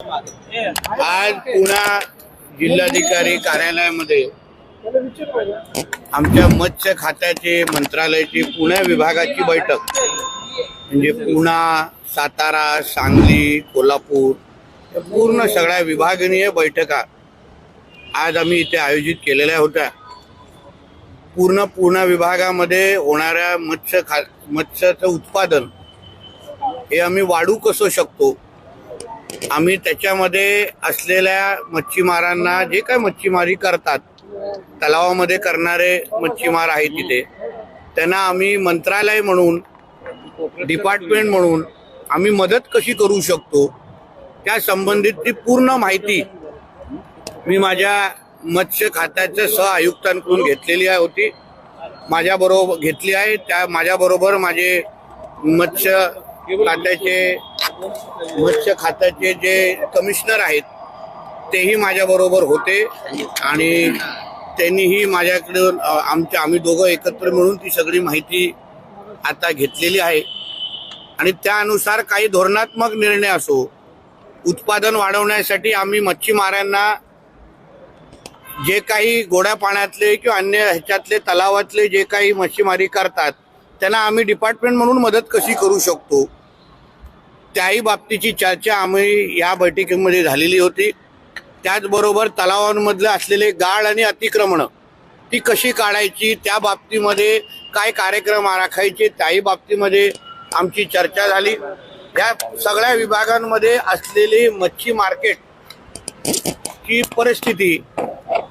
आज पुन्हा जिल्हाधिकारी कार्यालयामध्ये आमच्या मत्स्य खात्याचे मंत्रालयाची पुणे विभागाची बैठक. म्हणजे पुणा सातारा सांगली कोल्हापूर या पूर्ण सगळ्या विभागनीय बैठका आज आम्ही इथे आयोजित केलेल्या होत्या. पूर्ण पूर्ण विभागामध्ये होणाऱ्या मत्स्य खा मत्स्याचं उत्पादन हे आम्ही वाढू कसं शकतो? आम्ही त्याच्यामध्ये असलेल्या मच्छीमारांना जे काय मच्छीमारी करतात तलावामध्ये करणारे मच्छीमार आहेत तिथे. त्यांना आम्ही मंत्रालय म्हणून डिपार्टमेंट म्हणून आम्ही मदत कशी करू शकतो त्या संबंधितची पूर्ण माहिती मी माझ्या मत्स्य खात्याच्या सह आयुक्तांकडून घेतलेली आहे होती. माझ्याबरोबर घेतली आहे. त्या माझ्याबरोबर माझे मत्स्य खात्याचे मत्स्य खात्याचे जे कमिशनर आहेत तेही माझ्याबरोबर होते आणि त्यांनीही माझ्याकडून आमच्या आम्ही दोघं एकत्र मिळून ती सगळी माहिती आता घेतलेली आहे. आणि त्यानुसार काही धोरणात्मक निर्णय असो उत्पादन वाढवण्यासाठी आम्ही मच्छीमारांना जे काही गोड्या पाण्यातले किंवा अन्य ह्याच्यातले तलावातले जे काही मच्छीमारी करतात त्यांना आम्ही डिपार्टमेंट म्हणून मदत कशी करू शकतो? त्याही बाबतीची चर्चा आम्ही या बैठकीमध्ये झालेली होती. त्याचबरोबर तलावांमधले असलेले गाळ आणि अतिक्रमणं ती कशी काढायची त्या बाबतीमध्ये काय कार्यक्रम राखायचे त्याही बाबतीमध्ये आमची चर्चा झाली. या सगळ्या विभागांमध्ये असलेली मच्छी मार्केट ची परिस्थिती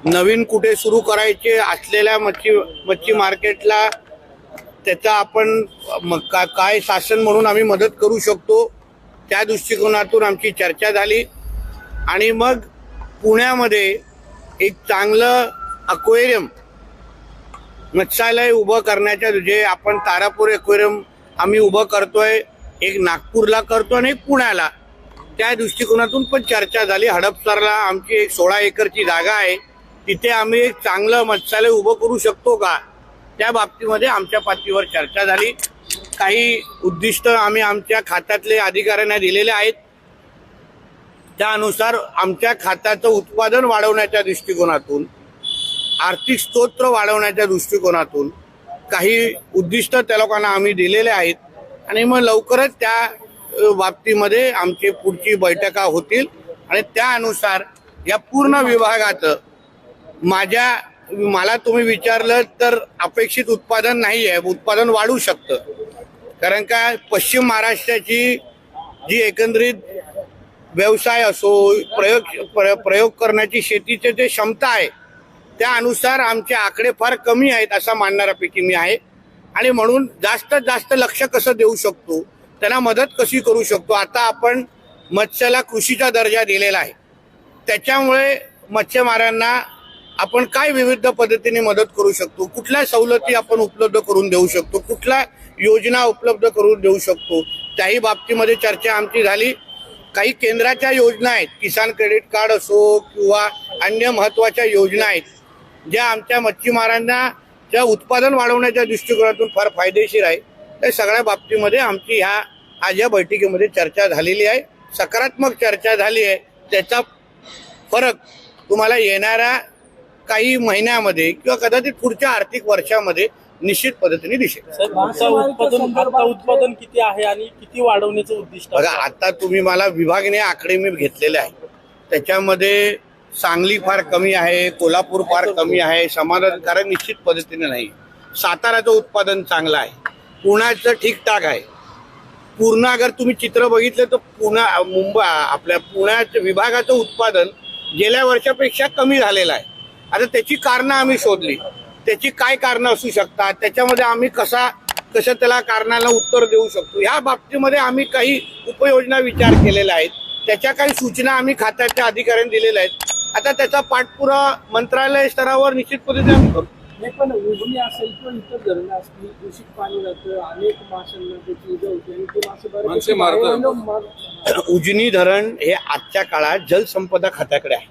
नवीन कुठे सुरू करायचे असलेल्या मच्छी मच्छी मार्केटला त्याचा आपण म- का- काय शासन म्हणून आम्ही मदत करू शकतो त्या दृष्टिकोनातून आमची चर्चा झाली. आणि मग पुण्यामध्ये एक चांगलं अक्वेरियम मत्स्यालय उभं करण्याच्या जे आपण तारापूर एक्वेरियम आम्ही उभं करतोय एक नागपूरला करतो आणि एक पुण्याला. त्या दृष्टिकोनातून पण चर्चा झाली. हडपसरला आमची एक सोळा एकरची जागा आहे. तिथे आम्ही एक चांगलं मत्स्यालय उभं करू शकतो का? त्या बाबतीमध्ये आमच्या पातळीवर चर्चा झाली. काही उद्दिष्ट आम्ही आमच्या खात्यातले अधिकाऱ्यांना दिलेले आहेत. त्यानुसार आमच्या खात्याचं उत्पादन वाढवण्याच्या दृष्टिकोनातून आर्थिक स्तोत्र वाढवण्याच्या दृष्टिकोनातून काही उद्दिष्ट त्या लोकांना आम्ही दिलेले आहेत. आणि मग लवकरच त्या बाबतीमध्ये आमची पुढची बैठका होतील. आणि त्यानुसार या पूर्ण विभागाचं माझ्या मला तुम्ही विचारलं तर अपेक्षित उत्पादन नाही आहे उत्पादन वाढू शकतं. कारण का पश्चिम महाराष्ट्राची जी एकंदरीत व्यवसाय असो प्रयोग प्र- प्रयोग करण्याची शेतीचे जे क्षमता आहे त्यानुसार आमचे आकडे फार कमी आहेत असा मानणाऱ्यापैकी मी आहे. आणि म्हणून जास्तीत जास्त लक्ष कसं देऊ शकतो त्यांना मदत कशी करू शकतो आता आपण मत्स्याला कृषीचा दर्जा दिलेला आहे. त्याच्यामुळे मच्छीमारांना आपण काय विविध पद्धतीने मदत करू शकतो कुठल्या सवलती आपण उपलब्ध करून देऊ शकतो कुठल्या योजना उपलब्ध करून देऊ शकतो. त्याही बाबतीमध्ये चर्चा आमची झाली. काही केंद्राच्या योजना आहेत. किसान क्रेडिट कार्ड असो किंवा अन्य महत्त्वाच्या योजना आहेत ज्या आमच्या मच्छीमारांना त्या उत्पादन वाढवण्याच्या दृष्टिकोनातून फार फायदेशीर आहे. त्या सगळ्या बाबतीमध्ये आमची ह्या आज या बैठकीमध्ये चर्चा झालेली आहे. सकारात्मक चर्चा झाली आहे. त्याचा फरक तुम्हाला येणाऱ्या काही महिन्यामध्ये किंवा कदाचित पुढच्या आर्थिक वर्षामध्ये निश्चित पद्धतीने दिसेल उत्पादन आता उत्पादन किती आहे आणि किती वाढवण्याचं उद्दिष्ट बघा आहे? आता तुम्ही मला विभागीय आकडे मी घेतलेले आहेत. त्याच्यामध्ये सांगली फार कमी आहे कोल्हापूर फार कमी आहे समाधानकारक निश्चित पद्धतीने नाही. साताराचं उत्पादन चांगलं आहे. पुण्याचं ठीकठाक आहे. पूर्ण अगर तुम्ही चित्र बघितलं तर पुणा मुंबई आपल्या पुण्याचं विभागाचं उत्पादन गेल्या वर्षापेक्षा कमी झालेलं आहे. आता त्याची कारणं आम्ही शोधली. त्याची काय कारणं असू शकतात त्याच्यामध्ये आम्ही कसा कसं त्याला कारणाला उत्तर देऊ शकतो ह्या बाबतीमध्ये आम्ही काही उपयोजना विचार केलेल्या आहेत. त्याच्या काही सूचना आम्ही खात्याच्या अधिकाऱ्यांनी दिलेल्या आहेत. आता त्याचा पाठपुरावा मंत्रालय स्तरावर निश्चित पद्धतीने आम्ही नाही पण उजनी असेल किंवा इतर धरणं असतील दूषित पाणी जातं अनेक माशांना त्याची इजा होते आणि ते मासे बऱ्यापैकी माणसे मारतात. मारून मार- उजनी धरण हे आजच्या काळात जलसंपदा खात्याकडे आहे.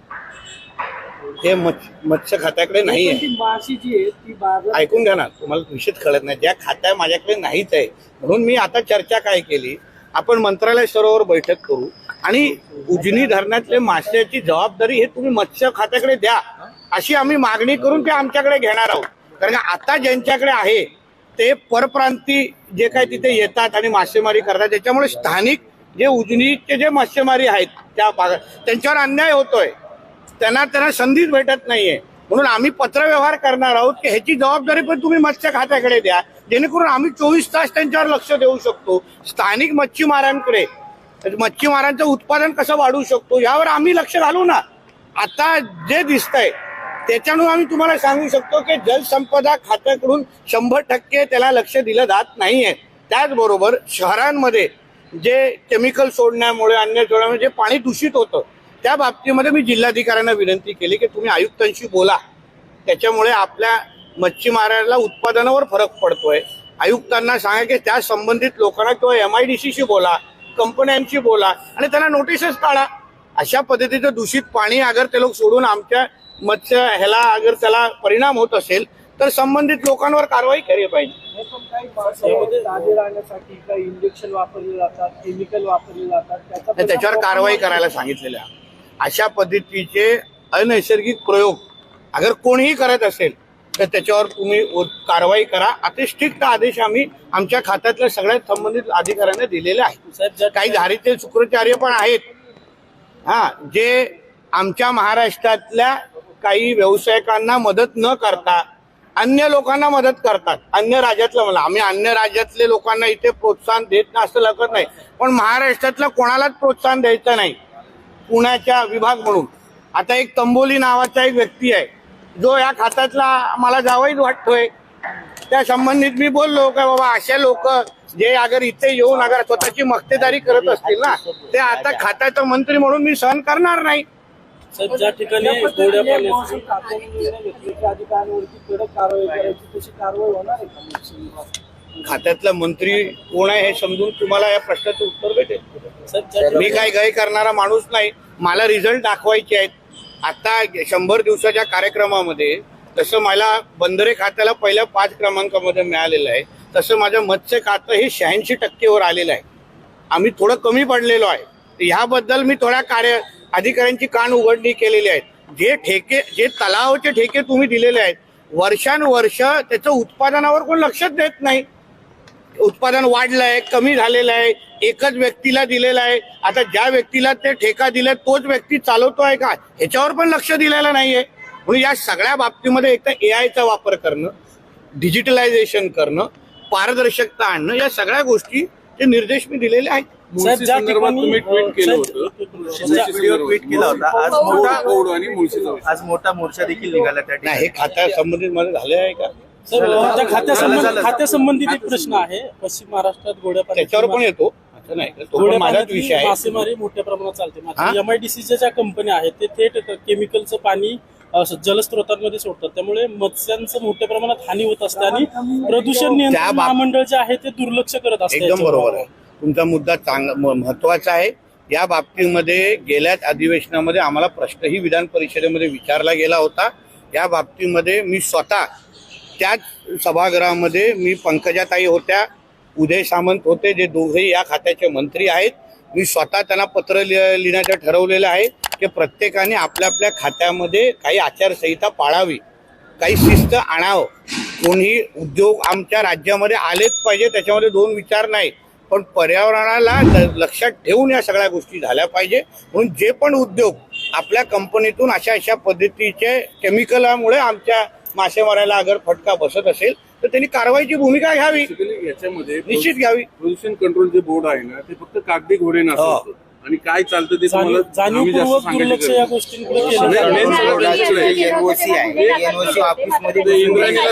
हे मत्स्य मत्स्य खात्याकडे नाही आहे. ती माशी जी आहे ती बाजार ऐकून घ्या ना तुम्हाला विषयच कळत नाही. ज्या खात्या माझ्याकडे नाहीच आहे. म्हणून मी आता चर्चा काय केली आपण मंत्रालय स्तरावर बैठक करू आणि उजनी धरणातले माश्याची जबाबदारी हे तुम्ही मत्स्य खात्याकडे द्या अशी आम्ही मागणी करून ते आमच्याकडे घेणार आहोत. कारण का आता ज्यांच्याकडे आहे ते परप्रांती जे काही तिथे येतात आणि मासेमारी करतात त्याच्यामुळे स्थानिक जे उजनीचे जे मासेमारी आहेत त्या भागात त्यांच्यावर अन्याय होतोय. त्यांना त्यांना संधीच भेटत नाहीये. म्हणून आम्ही पत्रव्यवहार करणार आहोत की ह्याची जबाबदारी पण तुम्ही मत्स्य खात्याकडे द्या. जेणेकरून आम्ही चोवीस तास त्यांच्यावर लक्ष देऊ शकतो. स्थानिक मच्छीमारांकडे. मच्छीमारांचं उत्पादन कसं वाढवू शकतो यावर आम्ही लक्ष घालू ना. आता जे दिसतंय त्याच्यामुळे आम्ही तुम्हाला सांगू शकतो की जलसंपदा खात्याकडून शंभर टक्के त्याला लक्ष दिलं जात नाहीये. त्याचबरोबर शहरांमध्ये जे केमिकल सोडण्यामुळे अन्य सोडण्यामुळे जे पाणी दूषित होतं त्या बाबतीमध्ये मी जिल्हाधिकाऱ्यांना विनंती केली की तुम्ही आयुक्तांशी बोला. त्याच्यामुळे आपल्या मच्छीमाराला उत्पादनावर फरक पडतोय. आयुक्तांना सांगा की त्या संबंधित लोकांना किंवा एम आय डी सीशी बोला कंपन्यांशी बोला आणि त्यांना नोटीसच काढा. अशा पद्धतीचं दूषित पाणी अगर ते लोक सोडून आमच्या मत्स्य ह्याला अगर त्याला परिणाम होत असेल तर संबंधित लोकांवर कारवाई केली पाहिजे. हे इंजेक्शन वापरले जातात केमिकल वापरले जातात. त्याच्यावर कारवाई करायला सांगितलेलं आहे अशा पद्धतीचे अनैसर्गिक प्रयोग अगर कोणीही करत असेल तर त्याच्यावर तुम्ही कारवाई करा. अति स्ट्रिक्ट आदेश आम्ही आमच्या खात्यातल्या सगळ्या संबंधित अधिकाऱ्यांना दिलेले आहेत. काही धारीचे शुक्राचार्य पण आहेत. हा जे आमच्या महाराष्ट्रातल्या काही व्यावसायिकांना मदत न करता अन्य लोकांना मदत करतात. अन्य राज्यातलं मला आम्ही अन्य राज्यातले लोकांना इथे प्रोत्साहन देत असं लागत नाही. पण महाराष्ट्रातल्या कोणालाच प्रोत्साहन द्यायचं नाही. पुण्याच्या विभाग म्हणून. आता एक तंबोली नावाचा एक व्यक्ती आहे. जो या खात्यातला मला जावईच वाटतोय. त्या संबंधित मी बोललो का बाबा अशा लोक जे अगर इथे येऊन अगर स्वतःची मक्तेदारी करत असतील ना ते आता खात्याचा मंत्री म्हणून मी सहन करणार नाही. ज्या ठिकाणी अधिकाऱ्यांवरती कडक कारवाई करायची तशी कारवाई होणार आहे? खात्यातला मंत्री कोण आहे हे समजून तुम्हाला या प्रश्नाचं उत्तर भेटेल. मी काही गय करणारा माणूस नाही. मला रिझल्ट दाखवायचे आहेत. आता शंभर दिवसाच्या कार्यक्रमामध्ये तसं मला बंदरे खात्याला पहिल्या पाच क्रमांकामध्ये मिळालेलं आहे. तसं माझं मत्स्य खातं हे शहाऐंशी टक्केवर आलेलं आहे. आम्ही थोडं कमी पडलेलो आहे. ह्याबद्दल मी थोड्या कार्य अधिकाऱ्यांची कान उघडणी केलेली आहे. जे ठेके जे तलावाचे ठेके तुम्ही दिलेले आहेत वर्षानुवर्ष त्याचं उत्पादनावर कोण लक्षच देत नाही. उत्पादन वाढलंय कमी झालेलं आहे एकच व्यक्तीला दिलेलं आहे आता ज्या व्यक्तीला ते ठेका दिलाय तोच व्यक्ती चालवतोय का ह्याच्यावर पण लक्ष दिलेलं नाहीये म्हणून या सगळ्या बाबतीमध्ये एक तर एआयचा वापर करणं डिजिटलायझेशन करणं पारदर्शकता आणणं या सगळ्या गोष्टी ते निर्देश मी दिलेले आहेत तुम्ही ट्विट केलं होतं. एक मिनिट. मुळशी ज्या- व्हिडिओ ट्विट केला होता आज मोठा कौड आणि मुळशीचा विषय. आज मोठा मोर्चा देखील निघाला त्या नाही हे खात्या संबंधित मध्ये झाले आहे का त्या झालं, खात्यासंबंधित एक प्रश्न आहे पश्चिम महाराष्ट्रात त्याच्यावर पण येतो? असं नाही. तो पण गोड्या माझाच पाण्याची विषय आहे. मासेमारी मोठ्या प्रमाणात चालते. हा? मात्र एमआयडीसीच्या ज्या कंपन्या आहेत ते थेट केमिकलचं पाणी जलस्रोतांमध्ये सोडतात. त्यामुळे मत्स्यांचं मोठ्या प्रमाणात हानी होत असते आणि प्रदूषण नियंत्रण महामंडळ जे आहे ते दुर्लक्ष करत असते एकदम. बरोबर आहे. तुमचा मुद्दा चांगला महत्त्वाचा आहे. या बाबतीमध्ये गेल्याच अधिवेशनामध्ये आम्हाला प्रश्नही विधान परिषदेमध्ये विचारला गेला होता. या बाबतीमध्ये मी स्वतः त्याच सभागृहामध्ये मी पंकजाताई होत्या उदय सामंत होते जे दोघेही या खात्याचे मंत्री आहेत. मी स्वतः त्यांना पत्र लिह- लिहिण्याचं ठरवलेलं आहे की प्रत्येकाने आपल्या आपल्या खात्यामध्ये काही आचारसंहिता पाळावी काही शिस्त आणावं. कोणी उद्योग आमच्या राज्यामध्ये आलेच पाहिजे त्याच्यामध्ये दोन विचार नाही. पण पर्यावरणाला ल- लक्षात ठेवून या सगळ्या गोष्टी झाल्या पाहिजे. म्हणून जे पण उद्योग आपल्या कंपनीतून अशा अशा पद्धतीचे केमिकलामुळे आमच्या मासेमाराला अगर फटका बसत असेल तर त्यांनी कारवाईची भूमिका घ्यावी. याच्यामध्ये निश्चित घ्यावी. पोल्युशन कंट्रोल जे बोर्ड आहे ना ते फक्त कागदी घोडे हो. नसतं आणि काय चालतं ते मध्ये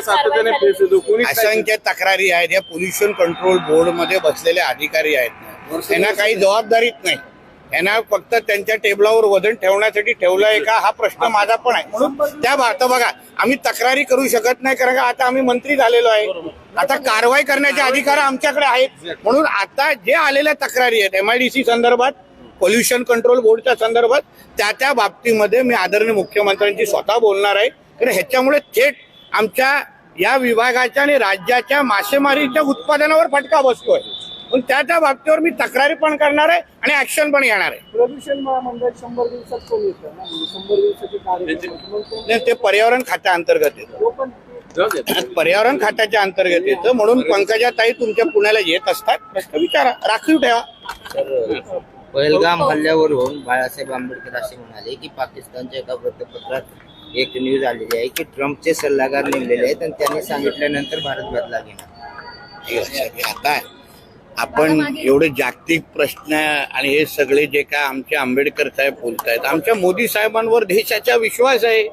असंख्य तक्रारी आहेत. या पोल्युशन कंट्रोल बोर्डमध्ये बसलेले अधिकारी आहेत. त्यांना काही जबाबदारीच नाही. यांना फक्त त्यांच्या टेबलावर वजन ठेवण्यासाठी ठेवलं आहे का? हा प्रश्न माझा पण आहे. म्हणून त्या आता बघा आम्ही तक्रारी करू शकत नाही कारण का आता आम्ही मंत्री झालेलो आहे. आता कारवाई करण्याचे अधिकार आमच्याकडे आहेत. म्हणून आता जे आलेल्या तक्रारी आहेत एमआयडीसी संदर्भात पोल्युशन कंट्रोल बोर्डच्या संदर्भात त्या त्या बाबतीमध्ये मी आदरणीय मुख्यमंत्र्यांची स्वतः बोलणार आहे. कारण ह्याच्यामुळे थेट आमच्या या विभागाच्या आणि राज्याच्या मासेमारीच्या उत्पादनावर फटका बसतोय. पण त्या त्या बाबतीवर मी तक्रारी पण करणार आहे आणि ऍक्शन पण घेणार आहे. प्रदूषण महामंडळ शंभर दिवसात कोण येतं ना? म्हणजे शंभर दिवसाचे कार्यक्रम मग ते- नाही, ते पर्यावरण खात्या अंतर्गत येतं. तो पण जाऊ दे. पर्यावरण खात्याच्या अंतर्गत येतं. म्हणून पंकजा ताई तुमच्या पुण्याला येत असतात. प्रश्न विचारा. राखीव ठेवा. पहलगाम हल्ल्यावरून बाळासाहेब आंबेडकर असे म्हणाले की पाकिस्तानच्या एका वृत्तपत्रात एक न्यूज आलेली आहे की ट्रम्पचे सल्लागार नेमलेले आहेत आणि त्यांनी सांगितल्यानंतर भारत बदला घेणार. हे लक्षात घ्या. आता आपण एवढे जागतिक प्रश्न आणि हे सगळे जे काय आमचे आंबेडकर साहेब बोलतायत आमच्या मोदी साहेबांवर देशाचा विश्वास आहे.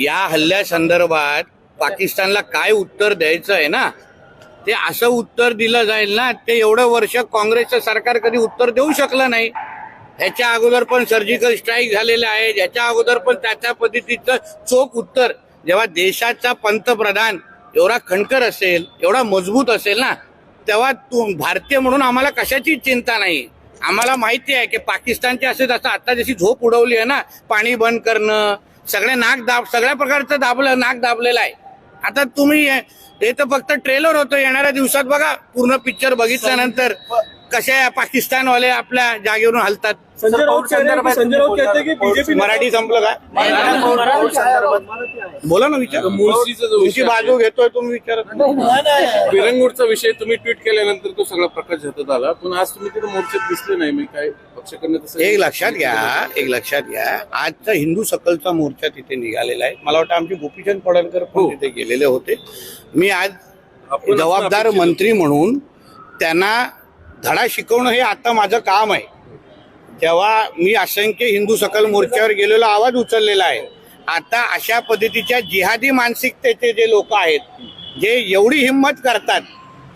या हल्ल्यासंदर्भात पाकिस्तानला काय उत्तर द्यायचं आहे ना? ते असं उत्तर दिलं जाईल ना ते एवढं वर्ष काँग्रेसचं सरकार कधी उत्तर देऊ शकलं नाही. ह्याच्या अगोदर पण सर्जिकल स्ट्राईक झालेलं आहे ज्याच्या अगोदर पण त्या त्या पद्धतीचं चोख उत्तर. जेव्हा देशाचा पंतप्रधान एवढा खणकर असेल एवढा मजबूत असेल ना तेव्हा तू भारतीय म्हणून आम्हाला कशाची चिंता नाही? आम्हाला माहिती आहे की पाकिस्तानचे असे जसं आता जशी झोप उडवली आहे ना पाणी बंद करणं सगळे नाक दाब सगळ्या प्रकारचं दाबलं नाक दाबलेलं आहे. आता तुम्ही हे तर फक्त ट्रेलर होतं येणाऱ्या दिवसात बघा पूर्ण पिक्चर बघितल्यानंतर. कशा पाकिस्तानवाले आपल्या जागेवरून हलतात? संजय राऊत कहते- संजय राऊत कहते की बीजेपी मराठी संपलं. का बोला ना विचार. तुमची बाजू घेतोय तुम्ही विचारत नाही. विरंगुळचा विषय तुम्ही ट्विट केल्यानंतर तो सगळा प्रकाश हातात आला. पण आज तुम्ही तिथे मोर्चात दिसले नाही. मी काय एक लक्षात घ्या एक लक्षात घ्या. आजचा हिंदू सकलचा मोर्चा तिथे निघालेला आहे. मला वाटतं आमचे गोपीचंद पडळकर पण हो. तिथे गेलेले होते. मी आज जबाबदार मंत्री म्हणून त्यांना धडा शिकवणं हे आता माझं काम आहे. तेव्हा मी असंख्य हिंदू सकल मोर्चावर गेलेलो आवाज उचललेला आहे. आता अशा पद्धतीच्या जिहादी मानसिकतेचे जे लोक आहेत जे एवढी हिंमत करतात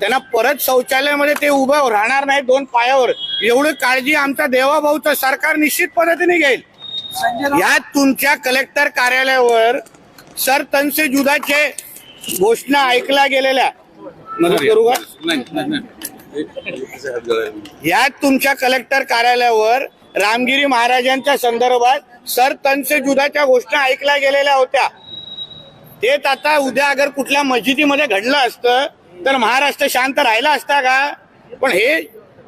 त्यांना परत शौचालयामध्ये ते उभं राहणार नाही दोन पायावर. एवढी काळजी आमचा देवाभाऊचं सरकार निश्चित पद्धतीने घेईल. यात तुमच्या कलेक्टर कार्यालयावर सर तनसे जुदाचे घोषणा ऐकल्या गेलेल्या. मदत करू का? यात तुमच्या कलेक्टर कार्यालयावर रामगिरी महाराजांच्या संदर्भात सर तनसे जुदाच्या घोषणा ऐकल्या गेलेल्या होत्या. तेच आता उद्या अगर कुठल्या मस्जिदीमध्ये घडलं असतं तर महाराष्ट्र शांत राहिला असता का? पण हे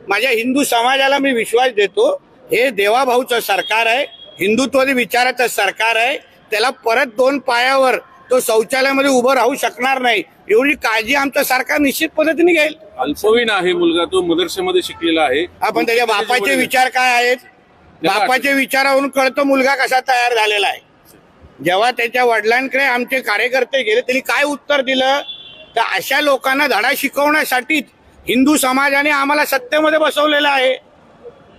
माझ्या हिंदू समाजाला मी विश्वास देतो हे देवाभाऊचं सरकार आहे हिंदुत्वादी विचाराचं सरकार आहे त्याला परत दोन पायावर तो शौचालयामध्ये उभं राहू शकणार नाही. एवढी काळजी आमचं सरकार निश्चित पद्धतीने घेईल. अल्पवयीन आहे मुलगा तो मदरशामध्ये शिकलेला आहे. आपण त्याच्या बापाचे विचार काय आहेत? बापाच्या विचारावरून कळतो मुलगा कसा तयार झालेला आहे. जेव्हा त्याच्या वडिलांकडे आमचे कार्यकर्ते गेले त्यांनी काय उत्तर दिलं? तर अशा लोकांना धडा शिकवण्यासाठी हिंदू समाजाने आम्हाला सत्तेमध्ये बसवलेलं आहे.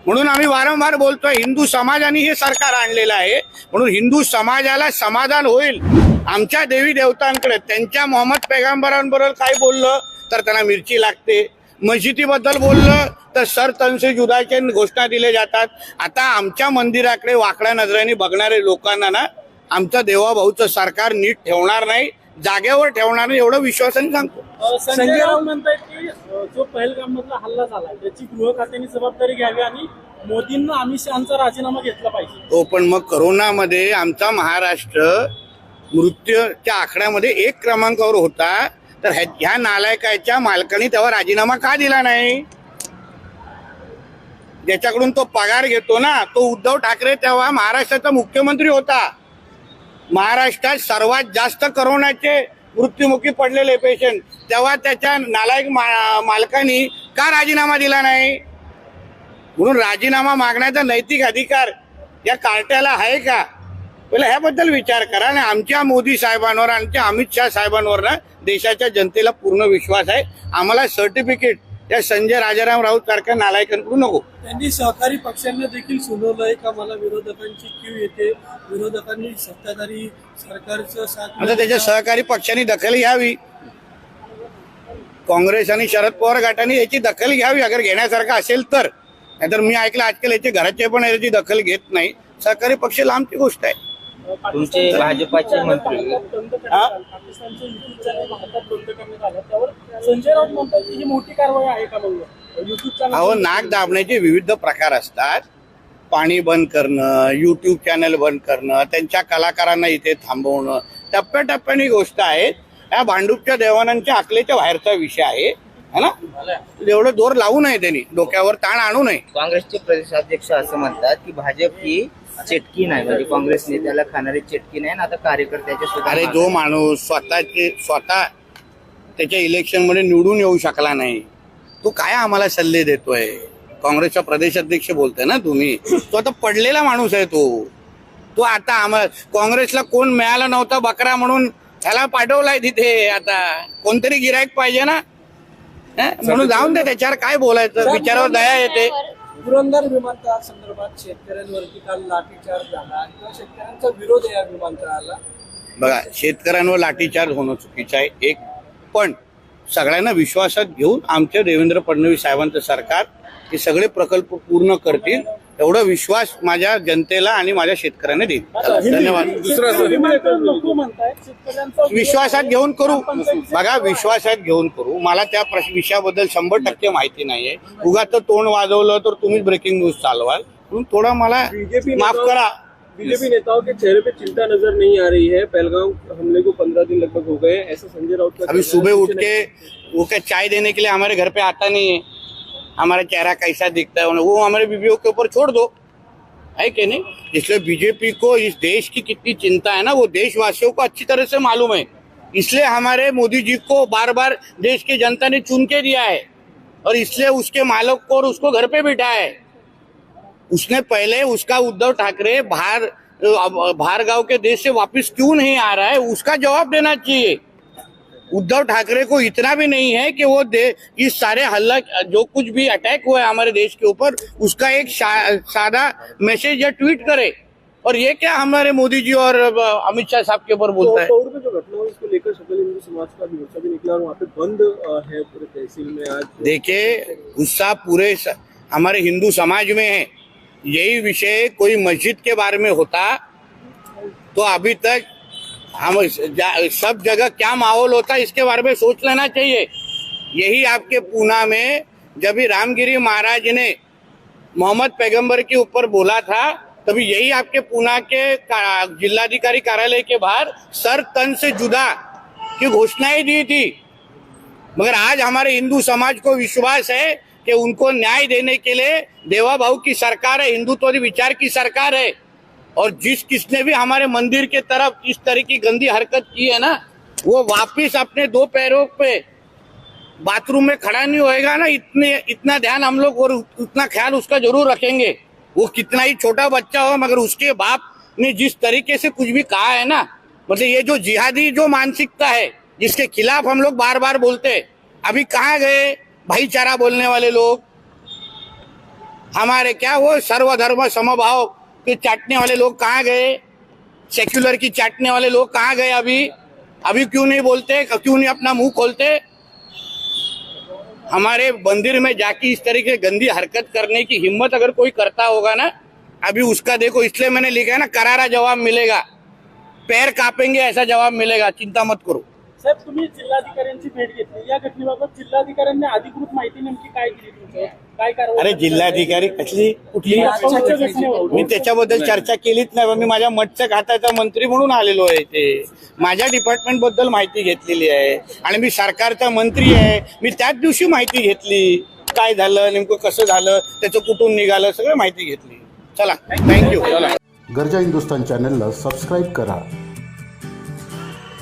म्हणून आम्ही वारंवार बोलतोय हिंदू समाजाने हे सरकार आणलेलं आहे. म्हणून हिंदू समाजाला समाधान होईल. आमच्या देवी देवतांकडे त्यांच्या मोहम्मद पैगंबरांबरोबर काय बोललं तर त्यांना मिरची लागते. मशिदीबद्दल बोललं तर सर तनसे जुदाचे घोषणा दिले जातात. आता आमच्या मंदिराकडे वाकड्या नजरेने बघणारे लोकांना ना आमचं देवाभाऊचं सरकार नीट ठेवणार नाही. जागेवर ठेवणार नाही एवढं विश्वासाने सांगतो. संजय राऊत म्हणतायत की जो पहलगाम मधला हल्ला झाला त्याची गृह खात्याने जबाबदारी घ्यावी आणि मोदींना अमित शहाचा राजीनामा घेतला पाहिजे. हो पण मग करोनामध्ये आमचा महाराष्ट्र मृत्यूच्या आकड्यामध्ये एक क्रमांकावर होता. तर ह्या- ह्या नालायकाच्या मालकाने तेव्हा राजीनामा का दिला नाही? ज्याच्याकडून तो पगार घेतो ना तो उद्धव ठाकरे तेव्हा महाराष्ट्राचा मुख्यमंत्री होता. महाराष्ट्रात सर्वात जास्त करोनाचे मृत्युमुखी पडलेले पेशंट तेव्हा त्याच्या नालायक मा- मालकानी का राजीनामा दिला नाही? म्हणून राजीनामा मागण्याचा नैतिक अधिकार या कार्ट्याला आहे का? पहिला ह्याबद्दल विचार करा. आणि आमच्या मोदी साहेबांवर आमच्या अमित शहा साहेबांवर ना देशाच्या जनतेला पूर्ण विश्वास आहे. आम्हाला सर्टिफिकेट या संजय राजाराम राऊत सारख्या नालायकांकडून नको. त्यांनी सहकारी पक्षांना देखील सुनावलंय का? मला विरोधकांची क्यू येते. विरोधकांनी सत्ताधारी सरकारचं साथ आता त्याच्या सहकारी पक्षांनी दखल घ्यावी. काँग्रेस आणि शरद पवार गटाने याची दखल घ्यावी अगर घेण्यासारखं असेल तर. नाहीतर मी ऐकलं आजकाल याचे घराचे पण याची दखल घेत नाही. सहकारी पक्ष लांबची गोष्ट आहे. तुमचे भाजपाचे मंत्री. ही? अहो नाक दाबण्याचे विविध प्रकार असतात. पाणी बंद करणं युट्यूब चॅनल बंद करणं त्यांच्या कलाकारांना इथे थांबवणं टप्प्याटप्प्याने गोष्ट आहे या भांडूपच्या देवानांच्या अकलेच्या बाहेरचा विषय आहे. है ना? एवढं जोर लावू नये त्यांनी. डोक्यावर ताण आणू नये. काँग्रेसचे प्रदेशाध्यक्ष असं म्हणतात की भाजप ही चेटकी नाही म्हणजे काँग्रेस नेत्याला खाणारी चेटकी नाही आता कार्यकर्त्याच्या सुद्धा अरे जो माणूस स्वतःचे स्वतः त्याच्या इलेक्शनमध्ये निवडून येऊ शकला नाही तो काय आम्हाला सल्ले देतोय? काँग्रेसचा प्रदेशाध्यक्ष बोलतोय ना तुम्ही. तो आता पडलेला माणूस आहे तो. तो आता आम्हाला काँग्रेसला कोण मिळाला नव्हता बकरा म्हणून त्याला पाठवलाय तिथे आता. कोणतरी गिरायक पाहिजे ना? हं? म्हणून जाऊन दे त्याच्यावर काय बोलायचं? बिचारावर दया येते. पुरंदर विमानतळा संदर्भात शेतकऱ्यांवरती काल लाठीचार्ज झाला किंवा शेतकऱ्यांचा विरोध आहे या विमानतळाला. बघा शेतकऱ्यांवर लाठीचार्ज होणं चुकीचं आहे. एक पण सगळ्यांना विश्वासात घेऊन आमचे देवेंद्र फडणवीस साहेबांचं सरकार हे सगळे प्रकल्प पूर्ण करतील. एवढा विश्वास माझ्या जनतेला आणि माझ्या शेतकऱ्यांना देईल. धन्यवाद. दुसरा विश्वासात घेऊन करू. बघा विश्वासात घेऊन करू. मला त्या प्रश्न विषयाबद्दल शंभर टक्के माहिती नाहीये. उगाच तोंड वाजवलं तर तुम्हीच ब्रेकिंग न्यूज चालवाल. म्हणून थोडं मला माफ करा. बीजेपी नेताओं के चेहरे पे चिंता नजर नहीं आ रही है। पहलगांव हमले को पंद्रह दिन लगभग हो गए। ऐसा संजय राउत अभी। सुबह उठ के वो क्या चाय देने के लिए हमारे घर पे आता नहीं है? हमारा चेहरा कैसा दिखता है वो हमारे बीवियों के ऊपर छोड़ दो। है कि नहीं? इसलिए बीजेपी को इस देश की कितनी चिंता है ना, वो देशवासियों को अच्छी तरह से मालूम है। इसलिए हमारे मोदी जी को बार बार देश की जनता ने चुन के दिया है। और इसलिए उसके मालक को और उसको घर पे बिठा है। उसने पहले उसका उद्धव ठाकरे बाहर बाहर गाँव के देश से वापस क्यों नहीं आ रहा है, उसका जवाब देना चाहिए। उद्धव ठाकरे को इतना भी नहीं है कि वो दे इस सारे हल्ला जो कुछ भी अटैक हुआ है हमारे देश के ऊपर उसका एक सादा मैसेज या ट्वीट करे। और ये क्या हमारे मोदी जी और अमित शाह साहब के ऊपर बोलता है? है आज। देखिए गुस्सा पूरे हमारे हिंदू समाज में है। यही विषय कोई मस्जिद के बारे में होता तो अभी तक हम सब जगह क्या माहौल होता है, इसके बारे में सोच लेना चाहिए। यही आपके पूना में जब भी रामगिरी महाराज ने मोहम्मद पैगंबर के ऊपर बोला था, तभी यही आपके पूना के जिलाधिकारी कार्यालय के बाहर सर तन से जुदा की घोषणाएँ दी थी। मगर आज हमारे हिंदू समाज को विश्वास है कि उनको न्याय देने के लिए देवा भाव की सरकार है हिंदुत्व विचार की सरकार है। और जिस किसने भी हमारे मंदिर के तरफ़ इस तरह की गंदी हरकत की है ना वो वापिस अपने दो पैरों पे बाथरूम में खड़ा नहीं होएगा ना इतने इतना ध्यान हम लोग और उतना ख्याल उसका ज़रूर रखेंगे। वो कितना ही छोटा बच्चा हो मगर उसके बाप ने जिस तरीके से कुछ भी कहा है ना मतलब ये जो जिहादी जो मानसिकता है जिसके खिलाफ हम लोग बार बार बोलते हैं, अभी कहाँ गए भाईचारा बोलने वाले लोग? हमारे क्या वो सर्वधर्म समभाव के चाटने वाले लोग कहाँ गए? सेक्युलर की चाटने वाले लोग कहाँ गए अभी? अभी क्यों नहीं बोलते? क्यों नहीं अपना मुँह खोलते? हमारे मंदिर में जाके इस तरह की गंदी हरकत करने की हिम्मत अगर कोई करता होगा ना, अभी उसका देखो, इसलिए मैंने लिखा है ना, करारा जवाब मिलेगा। पैर कापेंगे ऐसा जवाब मिलेगा, चिंता मत करो। साहेब तुम्ही जिल्हाधिकाऱ्यांची भेट घेतली. या घटनेबाबत जिल्हाधिकाऱ्यांनी अधिकृत माहिती नेमकी काय दिली तुमच्यावर? काय कारवाई अरे जिल्हाधिकारी कसली? कुठली? घटनेवर मी त्याच्याबद्दल चर्चा केलीच नाही मी माझ्या मत्स्य खात्याचा मंत्री म्हणून आलेलो आहे ते माझ्या डिपार्टमेंटबद्दल माहिती घेतलेली आहे. आणि मी सरकारचा मंत्री आहे. मी त्याच दिवशी माहिती घेतली. काय झालं नेमकं कसं झालं त्याचं कुठून निघालं सगळं माहिती घेतली. चला थँक्यू चला गरजा हिंदुस्तान चॅनलला सबस्क्राईब करा.